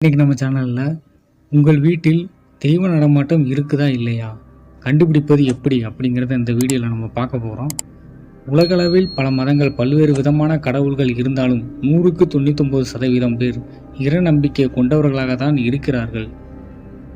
இன்றைக்கி நம்ம சேனலில் உங்கள் வீட்டில் தெய்வ நடமாட்டம் இருக்குதா இல்லையா? கண்டுபிடிப்பது எப்படி அப்படிங்கிறத இந்த வீடியோவில் நம்ம பார்க்க போகிறோம் உலகளவில் பல மதங்கள் பல்வேறு விதமான கடவுள்கள் இருந்தாலும் நூறுக்கு தொண்ணூத்தொம்பது சதவீதம் பேர் இறநம்பிக்கை கொண்டவர்களாக தான் இருக்கிறார்கள்.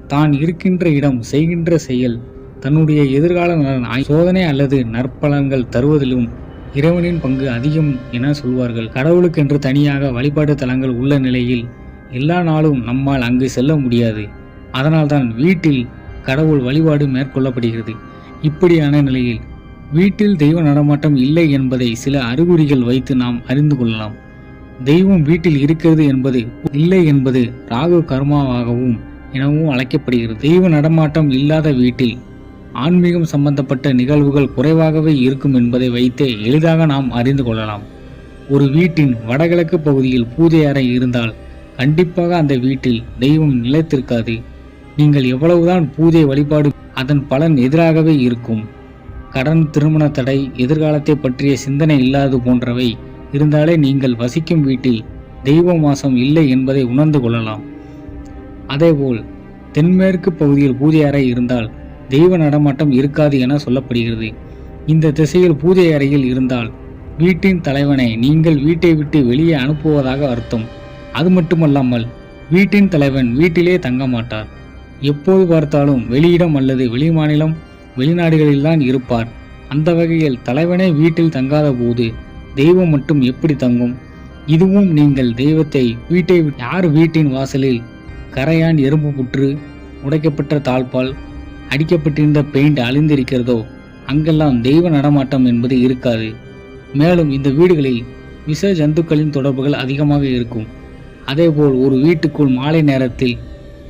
தான் இருக்கின்ற இடம் செய்கின்ற செயல் தன்னுடைய எதிர்கால நலன் சோதனை அல்லது நற்பலன்கள் தருவதிலும் இறைவனின் பங்கு அதிகம் என சொல்வார்கள். கடவுளுக்கென்று தனியாக வழிபாட்டு தலங்கள் உள்ள நிலையில் எல்லா நாளும் நம்மால் அங்கு செல்ல முடியாது. அதனால்தான் வீட்டில் கடவுள் வழிபாடு மேற்கொள்ளப்படுகிறது. இப்படியான நிலையில் வீட்டில் தெய்வ நடமாட்டம் இல்லை என்பதை சில அறிகுறிகள் வைத்து நாம் அறிந்து கொள்ளலாம். தெய்வம் வீட்டில் இருக்கிறது என்பது இல்லை என்பது ராகு கர்மாவாகவும் எனவும் அழைக்கப்படுகிறது. தெய்வ நடமாட்டம் இல்லாத வீட்டில் ஆன்மீகம் சம்பந்தப்பட்ட நிகழ்வுகள் குறைவாகவே இருக்கும் என்பதை வைத்தே எளிதாக நாம் அறிந்து கொள்ளலாம். ஒரு வீட்டின் வடகிழக்கு பகுதியில் பூஜை அறை இருந்தால் கண்டிப்பாக அந்த வீட்டில் தெய்வம் நிலைத்திருக்காது. நீங்கள் எவ்வளவுதான் பூஜை வழிபாடு அதன் பலன் எதிராகவே இருக்கும். கடன் திருமண தடை எதிர்காலத்தை பற்றிய சிந்தனை இல்லாது போன்றவை இருந்தாலே நீங்கள் வசிக்கும் வீட்டில் தெய்வ மாசம் இல்லை என்பதை உணர்ந்து கொள்ளலாம். அதேபோல் தென்மேற்கு பகுதியில் பூஜை அறை இருந்தால் தெய்வ நடமாட்டம் இருக்காது என சொல்லப்படுகிறது. இந்த திசையில் பூஜை அறையில் இருந்தால் வீட்டின் தலைவனை நீங்கள் வீட்டை விட்டு வெளியே அனுப்புவதாக அர்த்தம். அது மட்டுமல்லாமல் வீட்டின் தலைவன் வீட்டிலே தங்க மாட்டார். எப்போது பார்த்தாலும் வெளியிடம் அல்லது வெளிமாநிலம் வெளிநாடுகளில்தான் இருப்பார். அந்த வகையில் தலைவனே வீட்டில் தங்காத போது தெய்வம் மட்டும் எப்படி தங்கும்? இதுவும் நீங்கள் தெய்வத்தை வீட்டை யார் வீட்டின் வாசலில் கரையான் எறும்பு புற்று உடைக்கப்பட்ட தாழ்பால் அடிக்கப்பட்டிருந்த பெயிண்ட் அழிந்திருக்கிறதோ அங்கெல்லாம் தெய்வ நடமாட்டம் என்பது இருக்காது. மேலும் இந்த வீடுகளில் விஷ ஜந்துக்களின் தொடர்புகள் அதிகமாக இருக்கும். அதேபோல் ஒரு வீட்டுக்குள் மாலை நேரத்தில்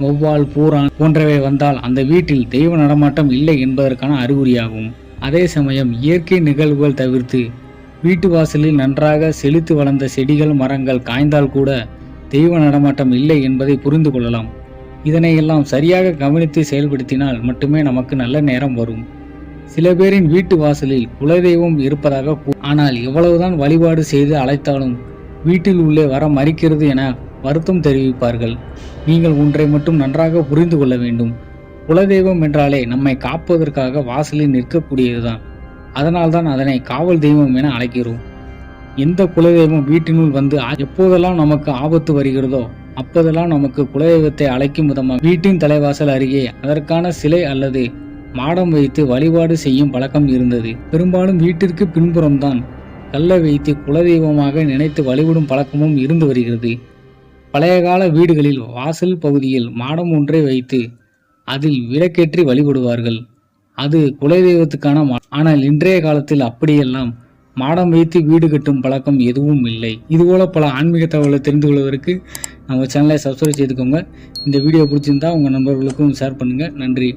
வௌவால் பூரான் போன்றவை வந்தால் அந்த வீட்டில் தெய்வ நடமாட்டம் இல்லை என்பதற்கான அறிகுறியாகும். அதே சமயம் இயற்கை நிகழ்வுகள் தவிர்த்து வீட்டு வாசலில் நன்றாக செழித்து வளர்ந்த செடிகள் மரங்கள் காய்ந்தால் கூட தெய்வ நடமாட்டம் இல்லை என்பதை புரிந்து கொள்ளலாம். இதனையெல்லாம் சரியாக கவனித்து செயல்படுத்தினால் மட்டுமே நமக்கு நல்ல நேரம் வரும். சில பேரின் வீட்டு வாசலில் குலதெய்வம் இருப்பதாக ஆனால் எவ்வளவுதான் வழிபாடு செய்து அழைத்தாலும் வீட்டில் உள்ளே வர மறிக்கிறது என வருத்தம் தெரிவிப்பார்கள். நீங்கள் ஒன்றை மட்டும் நன்றாக புரிந்து கொள்ள வேண்டும். குலதெய்வம் என்றாலே நம்மை காப்பதற்காக வாசலில் நிற்கக்கூடியதுதான். அதனால்தான் அதனை காவல் தெய்வம் என அழைக்கிறோம். எந்த குலதெய்வம் வீட்டினுள் வந்து எப்போதெல்லாம் நமக்கு ஆபத்து வருகிறதோ அப்போதெல்லாம் நமக்கு குலதெய்வத்தை அழைக்கும் விதமாக வீட்டின் தலைவாசல் அருகே அதற்கான சிலை அல்லது மாடம் வைத்து வழிபாடு செய்யும் பழக்கம் இருந்தது. பெரும்பாலும் வீட்டிற்கு பின்புறம்தான் கல்லை வைத்து குலதெய்வமாக நினைத்து வழிபடும் பழக்கமும் இருந்து வருகிறது. பழைய கால வீடுகளில் வாசல் பகுதியில் மாடம் ஒன்றை வைத்து அதில் விளக்கேற்றி வழிபடுவார்கள். அது குலதெய்வத்துக்கான மா- ஆனால் இன்றைய காலத்தில் அப்படியெல்லாம் மாடம் வைத்து வீடு கட்டும் பழக்கம் எதுவும் இல்லை. இதுபோல பல ஆன்மீக தகவலை தெரிந்து கொள்வதற்கு நம்ம சேனலை சப்ஸ்கிரைப் செய்துக்கோங்க. இந்த வீடியோ பிடிச்சிருந்தா உங்கள் நண்பர்களுக்கும் ஷேர் பண்ணுங்கள் நன்றி.